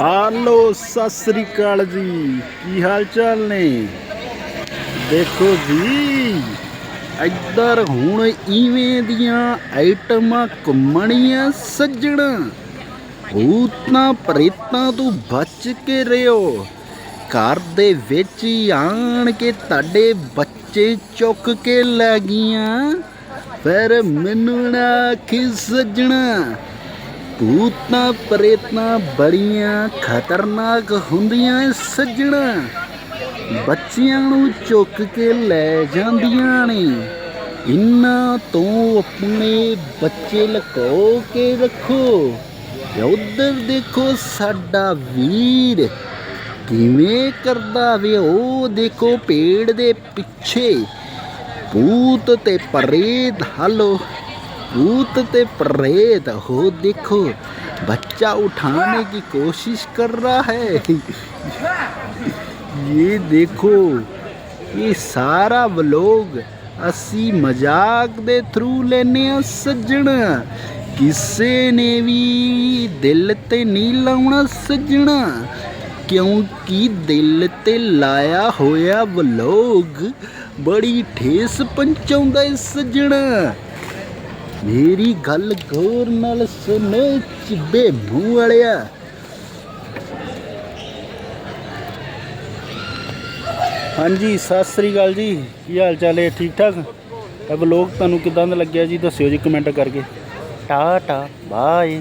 ਹਾਲੋ ਸਤਿ ਸ੍ਰੀ ਅਕਾਲ ਜੀ। ਕੀ ਹਾਲ ਚਾਲ ਨੇ? ਦੇਖੋ ਜੀ, ਇੱਧਰ ਹੁਣ ਇਵੇਂ ਦੀਆਂ ਆਈਟਮਾਂ ਘੁੰਮਣੀਆਂ ਸੱਜਣਾ। ਭੂਤਾਂ ਪ੍ਰੇਤਾਂ ਤੋਂ ਬਚ ਕੇ ਰਿਓ। ਘਰ ਦੇ ਵਿੱਚ ਹੀ ਆਣ ਕੇ ਤੁਹਾਡੇ ਬੱਚੇ ਚੁੱਕ ਕੇ ਲੈ ਗਈਆਂ। ਫਿਰ ਮੈਨੂੰ ਨਾ ਆਖੀ ਸੱਜਣਾ ਭੂਤਾਂ ਪ੍ਰੇਤਾਂ ਬੜੀਆਂ ਖਤਰਨਾਕ ਹੁੰਦੀਆਂ ਏ ਸੱਜਣਾ। ਬੱਚਿਆਂ ਨੂੰ ਚੁੱਕ ਕੇ ਲੈ ਜਾਂਦੀਆਂ ਨੇ। ਇਨ੍ਹਾਂ ਤੋਂ ਆਪਣੇ ਬੱਚੇ ਲਕੋ ਕੇ ਰੱਖੋ। ਉਧਰ ਦੇਖੋ ਸਾਡਾ ਵੀਰ। ਕਿਵੇਂ ਕਰਦਾ ਵੇ ਉਹ ਦੇਖੋ ਪੇੜ ਦੇ ਪਿੱਛੇ। ਭੂਤ ਤੇ ਪ੍ਰੇਤ ਹਲੋ भूत ते प्रेत हो देखो बच्चा उठाने की कोशिश कर रहा है ये देखो ये सारा व्लॉग ਅਸੀਂ ਮਜ਼ਾਕ ਦੇ ਥਰੂ ਲੈਨੇ ਆ ਸੱਜਣਾ ਕਿਸੇ ਨੇ ਵੀ ਦਿਲ ਤੇ ਨਹੀਂ ਲਾਉਣਾ ਸੱਜਣਾ ਕਿਉਂਕਿ ਦਿਲ ਤੇ ਲਾਇਆ ਹੋਇਆ ਵਲੋਗ ਬੜੀ ਠੇਸ ਪਹੁੰਚਾਉਂਦਾ ਏ ਸੱਜਣਾ ਮੇਰੀ ਗੱਲ ਗੌਰ ਨਾਲ ਸੁਣ, ਚਿੱਬੇ ਮੂੰਹ ਵਾਲਿਆ। ਹਾਂਜੀ, ਸਤਿ ਸ੍ਰੀ ਅਕਾਲ ਜੀ। ਕੀ ਹਾਲ ਚਾਲ ਹੈ? ਠੀਕ ਠਾਕ? ਇਹ ਵਲੋਗ ਤੁਹਾਨੂੰ ਕਿਦਾਂ ਦਾ ਲੱਗਿਆ ਜੀ? ਦੱਸਿਓ ਜੀ ਕਮੈਂਟ ਕਰਕੇ। Tata, bye.